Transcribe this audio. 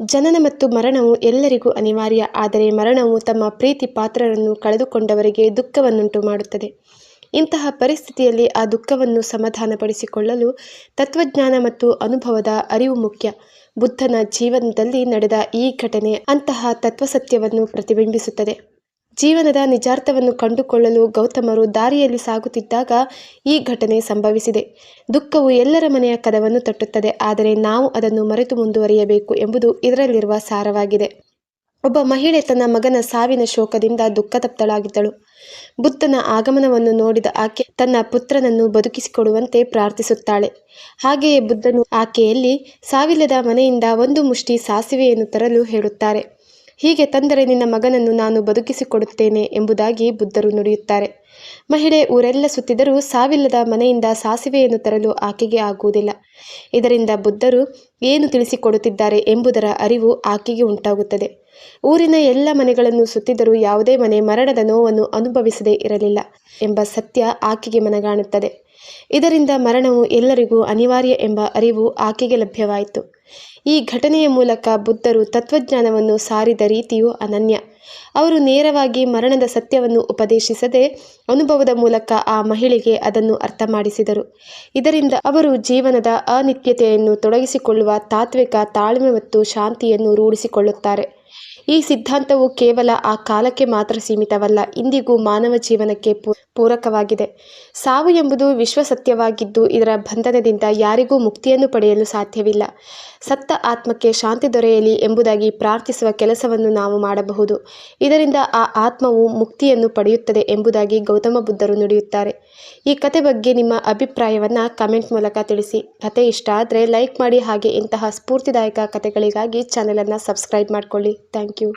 ಜನನ ಮತ್ತು ಮರಣವು ಎಲ್ಲರಿಗೂ ಅನಿವಾರ್ಯ, ಆದರೆ ಮರಣವು ತಮ್ಮ ಪ್ರೀತಿ ಪಾತ್ರರನ್ನು ಕಳೆದುಕೊಂಡವರಿಗೆ ದುಃಖವನ್ನುಂಟು ಮಾಡುತ್ತದೆ. ಇಂತಹ ಪರಿಸ್ಥಿತಿಯಲ್ಲಿ ಆ ದುಃಖವನ್ನು ಸಮಾಧಾನಪಡಿಸಿಕೊಳ್ಳಲು ತತ್ವಜ್ಞಾನ ಮತ್ತು ಅನುಭವದ ಅರಿವು ಮುಖ್ಯ. ಬುದ್ಧನ ಜೀವನದಲ್ಲಿ ನಡೆದ ಈ ಘಟನೆ ಅಂತಹ ತತ್ವಸತ್ಯವನ್ನು ಪ್ರತಿಬಿಂಬಿಸುತ್ತದೆ. ಜೀವನದ ನಿಜಾರ್ಥವನ್ನು ಕಂಡುಕೊಳ್ಳಲು ಗೌತಮರು ದಾರಿಯಲ್ಲಿ ಸಾಗುತ್ತಿದ್ದಾಗ ಈ ಘಟನೆ ಸಂಭವಿಸಿದೆ. ದುಃಖವು ಎಲ್ಲರ ಮನೆಯ ಕದವನ್ನು ತಟ್ಟುತ್ತದೆ, ಆದರೆ ನಾವು ಅದನ್ನು ಮರೆತು ಮುಂದುವರಿಯಬೇಕು ಎಂಬುದು ಇದರಲ್ಲಿರುವ ಸಾರವಾಗಿದೆ. ಒಬ್ಬ ಮಹಿಳೆ ತನ್ನ ಮಗನ ಸಾವಿನ ಶೋಕದಿಂದ ದುಃಖತಪ್ತಳಾಗಿದ್ದಳು. ಬುದ್ಧನ ಆಗಮನವನ್ನು ನೋಡಿದ ಆಕೆ ತನ್ನ ಪುತ್ರನನ್ನು ಬದುಕಿಸಿಕೊಡುವಂತೆ ಪ್ರಾರ್ಥಿಸುತ್ತಾಳೆ. ಹಾಗೆಯೇ ಬುದ್ಧನು ಆಕೆಯಲ್ಲಿ, ಸಾವಿಲ್ಲದ ಮನೆಯಿಂದ ಒಂದು ಮುಷ್ಟಿ ಸಾಸಿವೆಯನ್ನು ತರಲು ಹೇಳುತ್ತಾರೆ. ಹೀಗೆ ತಂದರೆ ನಿನ್ನ ಮಗನನ್ನು ನಾನು ಬದುಕಿಸಿಕೊಡುತ್ತೇನೆ ಎಂಬುದಾಗಿ ಬುದ್ಧರು ನುಡಿಯುತ್ತಾರೆ. ಮಹಿಳೆ ಊರೆಲ್ಲ ಸುತ್ತಿದರೂ ಸಾವಿಲ್ಲದ ಮನೆಯಿಂದ ಸಾಸಿವೆಯನ್ನು ತರಲು ಆಕೆಗೆ ಆಗುವುದಿಲ್ಲ. ಇದರಿಂದ ಬುದ್ಧರು ಏನು ತಿಳಿಸಿಕೊಡುತ್ತಿದ್ದಾರೆ ಎಂಬುದರ ಅರಿವು ಆಕೆಗೆ ಉಂಟಾಗುತ್ತದೆ. ಊರಿನ ಎಲ್ಲ ಮನೆಗಳನ್ನು ಸುತ್ತಿದರೂ ಯಾವುದೇ ಮನೆ ಮರಣದ ನೋವನ್ನು ಅನುಭವಿಸದೇ ಇರಲಿಲ್ಲ ಎಂಬ ಸತ್ಯ ಆಕೆಗೆ ಮನಗಾಣುತ್ತದೆ. ಇದರಿಂದ ಮರಣವು ಎಲ್ಲರಿಗೂ ಅನಿವಾರ್ಯ ಎಂಬ ಅರಿವು ಆಕೆಗೆ ಲಭ್ಯವಾಯಿತು. ಈ ಘಟನೆಯ ಮೂಲಕ ಬುದ್ಧರು ತತ್ವಜ್ಞಾನವನ್ನು ಸಾರಿದ ರೀತಿಯು ಅನನ್ಯ. ಅವರು ನೇರವಾಗಿ ಮರಣದ ಸತ್ಯವನ್ನು ಉಪದೇಶಿಸದೆ ಅನುಭವದ ಮೂಲಕ ಆ ಮಹಿಳೆಗೆ ಅದನ್ನು ಅರ್ಥ ಮಾಡಿಸಿದರು ಇದರಿಂದ ಅವರು ಜೀವನದ ಅನಿತ್ಯತೆಯನ್ನು ತೊಡಗಿಸಿಕೊಳ್ಳುವ ತಾತ್ವಿಕ ತಾಳ್ಮೆ ಮತ್ತು ಶಾಂತಿಯನ್ನು ರೂಢಿಸಿಕೊಳ್ಳುತ್ತಾರೆ. ಈ ಸಿದ್ಧಾಂತವು ಕೇವಲ ಆ ಕಾಲಕ್ಕೆ ಮಾತ್ರ ಸೀಮಿತವಲ್ಲ, ಇಂದಿಗೂ ಮಾನವ ಜೀವನಕ್ಕೆ ಪೂರಕವಾಗಿದೆ. ಸಾವು ಎಂಬುದು ವಿಶ್ವಸತ್ಯವಾಗಿದ್ದು ಇದರ ಬಂಧನದಿಂದ ಯಾರಿಗೂ ಮುಕ್ತಿಯನ್ನು ಪಡೆಯಲು ಸಾಧ್ಯವಿಲ್ಲ. ಸತ್ತ ಆತ್ಮಕ್ಕೆ ಶಾಂತಿ ದೊರೆಯಲಿ ಎಂಬುದಾಗಿ ಪ್ರಾರ್ಥಿಸುವ ಕೆಲಸವನ್ನು ನಾವು ಮಾಡಬಹುದು. ಇದರಿಂದ ಆ ಆತ್ಮವು ಮುಕ್ತಿಯನ್ನು ಪಡೆಯುತ್ತದೆ ಎಂಬುದಾಗಿ ಗೌತಮ ಬುದ್ಧರು ನುಡಿಯುತ್ತಾರೆ. ಈ ಕತೆ ಬಗ್ಗೆ ನಿಮ್ಮ ಅಭಿಪ್ರಾಯವನ್ನು ಕಮೆಂಟ್ ಮೂಲಕ ತಿಳಿಸಿ. ಕತೆ ಇಷ್ಟ ಆದರೆ ಲೈಕ್ ಮಾಡಿ ಹಾಗೆ ಇಂತಹ ಸ್ಫೂರ್ತಿದಾಯಕ ಕತೆಗಳಿಗಾಗಿ ಚಾನಲನ್ನು ಸಬ್ಸ್ಕ್ರೈಬ್ ಮಾಡಿಕೊಳ್ಳಿ. Thank you